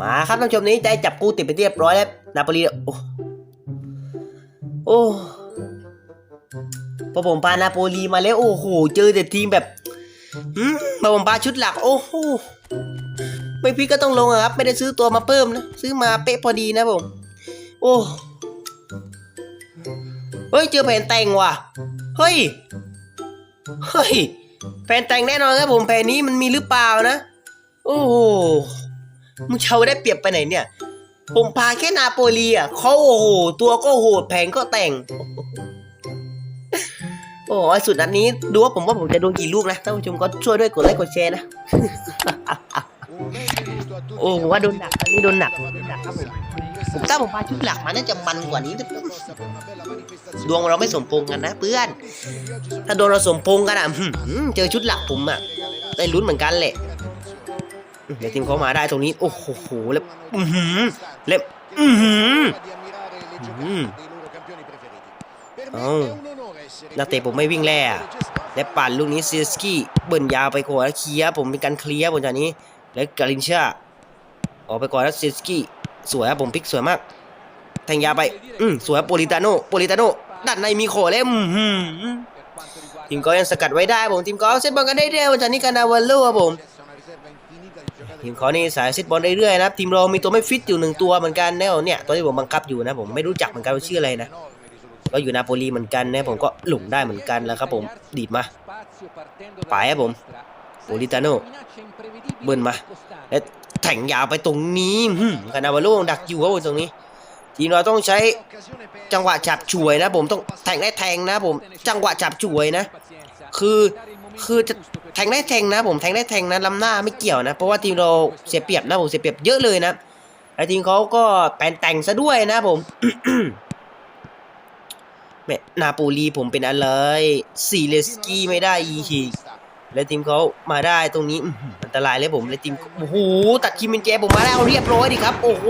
มาครับท่านผู้ชมนี้ได้จับกูติดไปเรียบร้อยแล้วนาโปลีโอ้โอ้พอผมพานาโปลีมาแล้วโอ้โหเจอแต่ทีมแบบหืมพอผมพาชุดหลัก โอ้โหไม่พี่ก็ต้องลงครับ ไม่ได้ซื้อตัวมาเพิ่มนะ ซื้อมาเป๊ะพอดีนะผม โอ้เฮ้ย เจอแผนแต่งว่ะ เฮ้ย เฮ้ย แผนแต่งแน่นอนครับผมแผนนี้มันมีหรือเปล่านะ โอ้โห มึงเชาได้เปรียบไปไหนเนี่ย ผมพาแค่นาโปลีอะเขาโอ้โห ตัวก็โหดแผงก็แต่ง โอ้โหสุดนัดนี้ ดูว่าผมว่าผมจะโดนกี่ลูกนะท่านผู้ชมก็ช่วยด้วยกดไลค์กดแชร์นะ โอ้ผมว่าโดนหนักอันนี้โดนหนักหนักครับผมผมถ้าผมพาชุดหลักมาน่าจะมันกว่านี้ดวงเราไม่สมพงกันนะเพื่อน ถ้าโดนเราสมพงกันอะเจอชุดหลักผมอะได้ลุ้นเหมือนกันแหละ เดี๋ยวทีมเขามาได้ตรงนี้ โอ้โหแล้วอือหือแล้วอือหืออืมเอ้านักเตะผมไม่วิ่งแล่อะและปั่นลูกนี้เซียสกี้เบิ่นยาวไปก่อนแล้วเคลียร์ผมเป็นการเคลียร์บนจากนี้ แล้วกาลินชาออกไปก่อนแล้วเซียสกี้สวยครับผมพลิกสวยมากแทงยาวไป อืมสวยครับโปลิตาโนโปลิตาโนด้านในมีโคแล้วอือหือทีมก็ยังสกัดไว้ได้ผมทีมก็เซตบอลกันได้เร็วจากนี้กันนาวาโลครับผม ทีมเขานี่สายเซตบอลเรื่อยๆนะครับทีมเรามีตัวไม่ฟิตอยู่หนึ่งตัวเหมือนกันนวเนี่ยตัวที่ผมบังคับอยู่นะผมไม่รู้จักเหมือนกันว่าชื่ออะไรนะก็อยู่นาโปลีเหมือนกันนะผมก็หลงได้เหมือนกันแล้วครับผมดีดมาไปครับผมโอลิตาโนเบิ้ลมาและแถงยาวไปตรงนี้หืมคานาวาโลดักอยู่ครับผมตรงนี้ ทีมเราต้องใช้จังหวะจับฉวยนะผมต้องแทงได้แทงนะผมจังหวะจับฉวยนะ คือคือจะแทงได้แทงนะ ผมแทงได้แทงนะล้ำหน้าไม่เกี่ยวนะ เพราะว่าทีมเราเสียเปรียบนะผมเสียเปรียบเยอะเลยนะไอ้ทีมเขาก็แปนแต่งซะด้วยนะผมแม่นาโปลีผมเป็นอะไรซีเลสกี้ไม่ได้อีกและทีมเขามาได้ตรงนี้อันตรายเลยผมและทีมโอ้โหตัดคิมเมนเจผมมาได้เอาเรียบร้อยดิครับ โอ้โห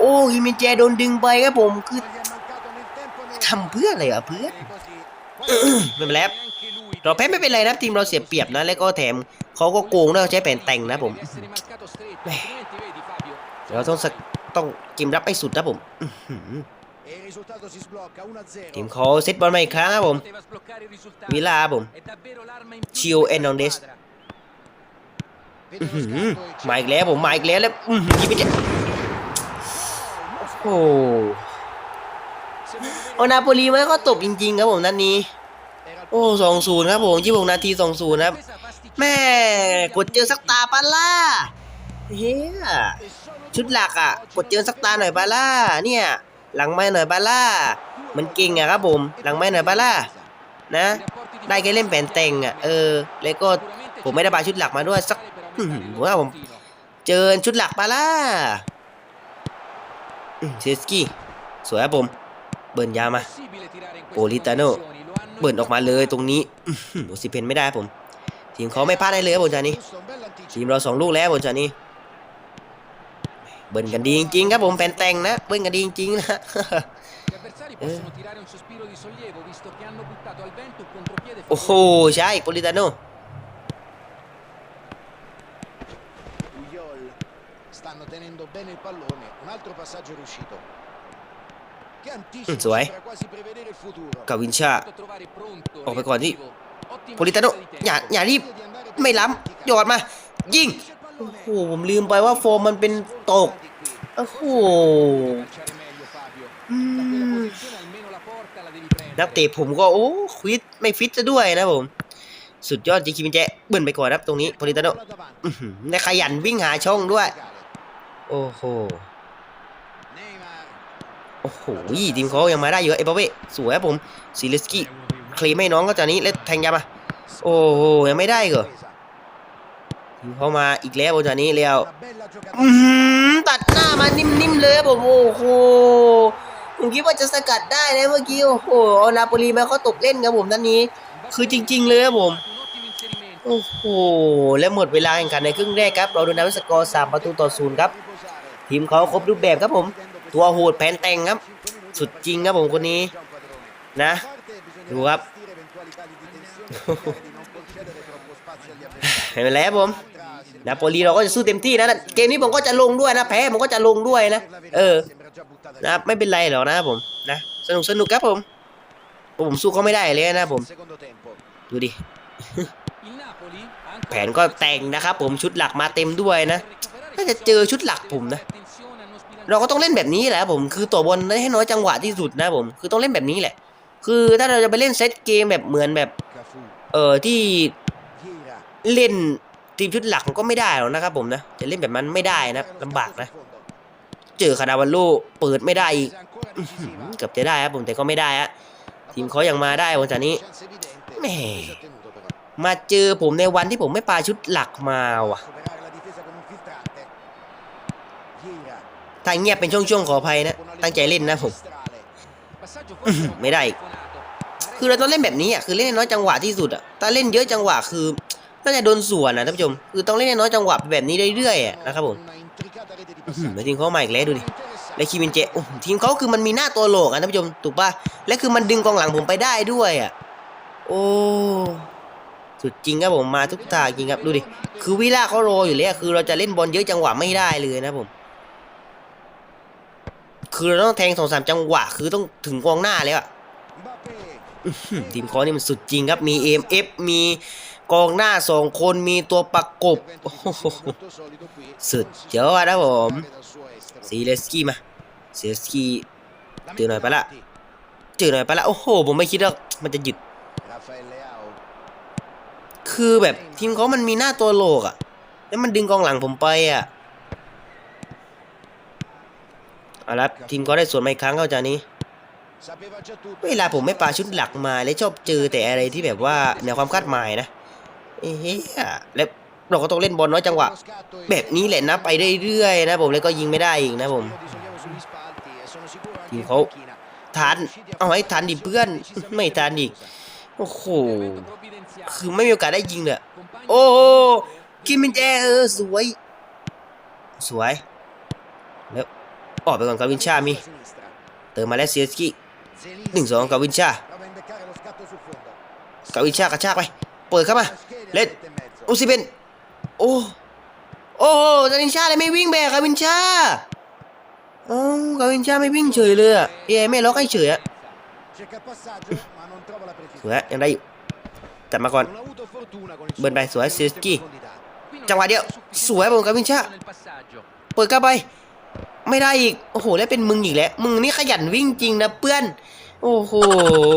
โอ้คิมเมนเจโดนดึงไปครับผมคือทำเพื่ออะไรอะเพื่อนไม่เป็นไรเราแพ้ไม่เป็นไรนะทีมเราเสียเปรียบนะแล้วก็แถมเขาก็โกงนะใช้แผนแต่งนะผมแหม่เราต้องสักต้องเกมรับให้สุดนะผมทีมเขาเซตบอลมาอีกครั้งครับผมวิลาผมชิโอเอนนองเดสอื้อหือมาอีกแล้วผมมาอีกแล้วแล้วอือหือยิงไม่เจ็บ โอ้โหโอนาโปลีมันก็ตบจริง ๆ ครับผมนัดนี้ โอ้สองศูนย์ครับผมยี่สิบนาทีสองศูนย์ครับ แม่กดเจอสักตาปะล่ะเฮียชุดหลักอะ กดเจอสักตาหน่อยปะล่ะเนี่ย หลังไม้หน่อยปะล่ะมันเก่งอะครับผม หลังไม้หน่อยปะล่ะนะ ได้แค่เล่นแผนแต่งอะเออแล้วก็ผมไม่ได้พาชุดหลักมาด้วยสักหือผมว่าผมเจอชุดหลักปะล่ะ เซสกี้สวยครับผม เบิร์นยามาโปลิตาโนเบิร์นออกมาเลยตรงนี้อื้อหือโอซิเพนไม่ได้ครับผม ทีมเขาไม่พลาดได้เลยครับผมจานี้ ทีมเราสองลูกแล้วผมจานี้ เบิร์นกันดีจริงๆครับผมแผนแต่งนะ เบิร์นกันดีจริงๆนะ โอ้โหใช่โปลิตาโน stanno tenendo bene il pallone un altro passaggio riuscito che anticipo Mm, Zuai. sembra quasi prevedere il futuro กาวินชาออกไปก่อนที่โปลิตาโนอย่าอย่ารีบไม่ล้ำหยอดมา ยิง โอ้โห ผมลืมไปว่าโฟมมันเป็นตก โอ้โหอืมนักเตะผมก็โอ้ฟิตไม่ฟิตซะด้วยนะผม สุดยอดจริงๆเป็นแจ๊เบิ่นไปก่อนครับตรงนี้โปลิตาโนอื้อหือได้ขยันวิ่งหาช่องด้วย โอ้โห โอ้โหทีมเขายังมาได้เยอะเอเบเว่สวยครับผมซิเลสกี้เคลมให้น้องก็จากนี้แล้วแทงยามา โอ้โห ยังไม่ได้เหรอทีมเขามาอีกแล้วบนจากนี้แล้วตัดหน้ามานิ่มๆเลยผมโอ้โหผมคิดว่าจะสกัดได้นะเมื่อกี้โอ้โหเอานาโปลีมาเขาตกเล่นครับผมนัดนี้ คือจริง ๆ เลยครับผม โอ้โห และหมดเวลาแข่งขันในครึ่งแรกครับ เราโดนนำด้วยสกอร์สามประตูต่อศูนย์ครับ ทีมเขาครบรูปแบบครับผม ตัวโหดแผนแต่งครับ สุดจริงครับผมคนนี้ นะ ดูครับ ไม่เป็นไรครับผมนาโปลีเราก็จะสู้เต็มที่นะ เกมนี้ผมก็จะลงด้วยนะ แพ้ผมก็จะลงด้วยนะ เออ นะไม่เป็นไรหรอกนะครับผม นะ สนุกสนุกครับผม ผมสู้เขาไม่ได้เลยนะครับผม ดูดิ แผนก็แต่งนะครับ ผมชุดหลักมาเต็มด้วยนะถ้าจะเจอชุดหลักผมนะ เราก็ต้องเล่นแบบนี้แหละผมคือตัวบอลให้น้อยจังหวะที่สุดนะผมคือต้องเล่นแบบนี้แหละ คือถ้าเราจะไปเล่นเซตเกมแบบเหมือนแบบ เออที่เล่นทีมชุดหลักมันก็ไม่ได้หรอกนะครับผมนะจะเล่นแบบนั้นไม่ได้นะลำบากนะ เจอคาดาวันโลเปิดไม่ได้อีกเกือบจะได้ครับผมแต่ก็ไม่ได้ฮะทีมเขายังมาได้วันจากนี้ Chance evidente. Beh. มาเจอผมในวันที่ผมไม่ปาชุดหลักมาว่ะ ถ้าเงียบเป็นช่วงๆขออภัยนะ ตั้งใจเล่นนะผม ไม่ได้คือเราต้องเล่นแบบนี้อะคือเล่นน้อยจังหวะที่สุดอะถ้าเล่นเยอะจังหวะคือน่าจะโดนสวนนะท่านผู้ชมคือต้องเล่นน้อยจังหวะแบบนี้เรื่อยๆอะนะครับผมหือ passaggi. แล้วทีมเขาใหมาอีกแล้วดูดิและคีมินเจโอ้โหทีมเขาคือมันมีหน้าตัวโหลกอะท่านผู้ชมถูกป่ะและคือมันดึงกองหลังผมไปได้ด้วยอะโอ้ สุดจริงครับผมมาทุกทางจริงครับดูดิคือวิล่าเขาโรอยู่แล้วคือเราจะเล่นบอลเยอะจังหวะไม่ได้เลยนะผม คือเราต้องแทงสองสามจังหวะ คือต้องถึงกองหน้าแล้วอะทีมเขานี่มันสุดจริงครับมี EMF มีกองหน้าสองคนมีตัวประกบ Intervento โอ้โห difensivo molto solido qui. สุดยอดนะผมซีเลสกี้มาซีเลสกี้ La Tiro mette nel pala- davanti. เจอหน่อยไปละโอ้โหผมไม่คิดว่ามันจะหยุด คือแบบทีมเขามันมีหน้าตัวโลกอะแล้วมันดึงกองหลังผมไปอะเอาละทีมเขาได้ส่วนมาอีกครั้งเข้าจานี้ เวลาผมไม่ปาชุดหลักมาเลยชอบเจอแต่อะไรที่แบบว่าเหนือความคาดหมายนะเอ้ยแล้วเราก็ต้องเล่นบอลน้อยจังหวะ แบบนี้แหละนะไปเรื่อยๆนะผมแล้วก็ยิงไม่ได้อีกนะผม Di sollievo sugli spalti e sono sicuro anche Team in Hawk. panchina. ทันเอาให้ทันดิเพื่อนไม่ทันอีกโอ้โห คือไม่มีโอกาสได้ยิงเลยอะโอ้โหกินเป็นแจเออสวย สวย แล้วออกไปก่อนกาวินชามี Sulla sinistra. เติมมาแล้วเซียสกี้ Zelinski หนึ่งสองกาวินชา prova a imbeccare lo scatto sul fondo. กาวินชากระชากไป เปิดเข้ามา Maschera, Let- sette e mezzo. โอซิเบนโอ้โอ้กาวินชาเลยไม่วิ่งแบกกาวินชาโอ้กาวินชาไม่วิ่งเฉยเลยอะเอ้ไม่ล็อกให้เฉยอะ Cerca il passaggio, ma non trova la สวย precisione. ยังได้อยู่ จับมาก่อน Non ha avuto fortuna con il suo Buen dai, su, eh, lancio in Seschi. profondità. จังหวะเดียว สวยผมกาวินชาเปิดเข้าไป ไม่ได้อีก โอ้โห แล้วเป็นมึงอีกแล้ว มึงนี่ขยันวิ่งจริงนะเพื่อน โอ้โห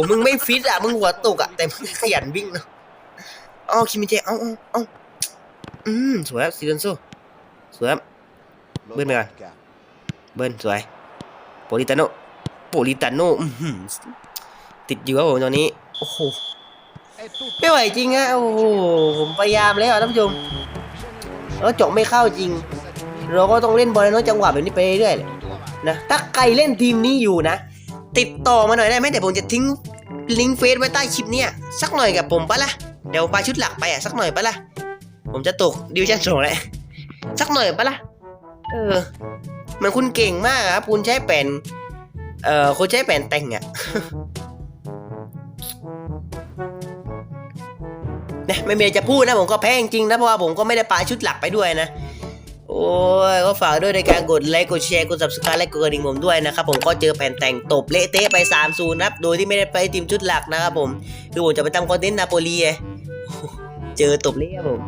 มึงไม่ฟิตอะ มึงหัวตกอะ แต่มึงขยันวิ่งเนาะเอาคิมิเจเอาเอาเอาอืม สวยครับซีเรนโซสวยครับ Lo Buen Milan. tocca. เบิ้ลสวย โปลิตาโนโปลิตาโนอื้อหือติดอยู่ครับผมตอนนี้ โอ้โห ไม่ไหวจริงอะโอ้โหผมพยายามแล้วอะท่านผู้ชมแล้วจาะไม่เข้าจริง เราก็ต้องเล่นบอลในน้อยจังหวะแบบนี้ไปเรื่อยๆแหละนะถ้าใครเล่นทีมนี้อยู่นะ ติดต่อมาหน่อยได้ไหมเดี๋ยวผมจะทิ้งลิงก์เฟซไว้ใต้คลิปเนี่ยสักหน่อยกับผมปะล่ะเดี๋ยวปาชุดหลักไปอะสักหน่อยปะล่ะผมจะตกดิวชั่นสองแล้วสักหน่อยปะล่ะเออมือนคุณเก่งมากครับคุณใช้แผ่นเอ่อคุณใช้แผ่นแต่งอะ นะไม่มีอะไรจะพูดนะผมก็แพ้จริงนะเพราะว่าผมก็ไม่ได้ปาชุดหลักไปด้วยนะ โอ้ยก็ฝากด้วยในการกดไลค์กดแชร์กด subscribe และกดกระดิ่งผมด้วยนะครับผมก็เจอแผ่นแต่งตบเละเทะไป3 0นะครับโดยที่ไม่ได้ไปทีมชุดหลักนะครับผมคือผมจะไปทำคอนเทนต์นาโปลีไงเจอตบเละครับผม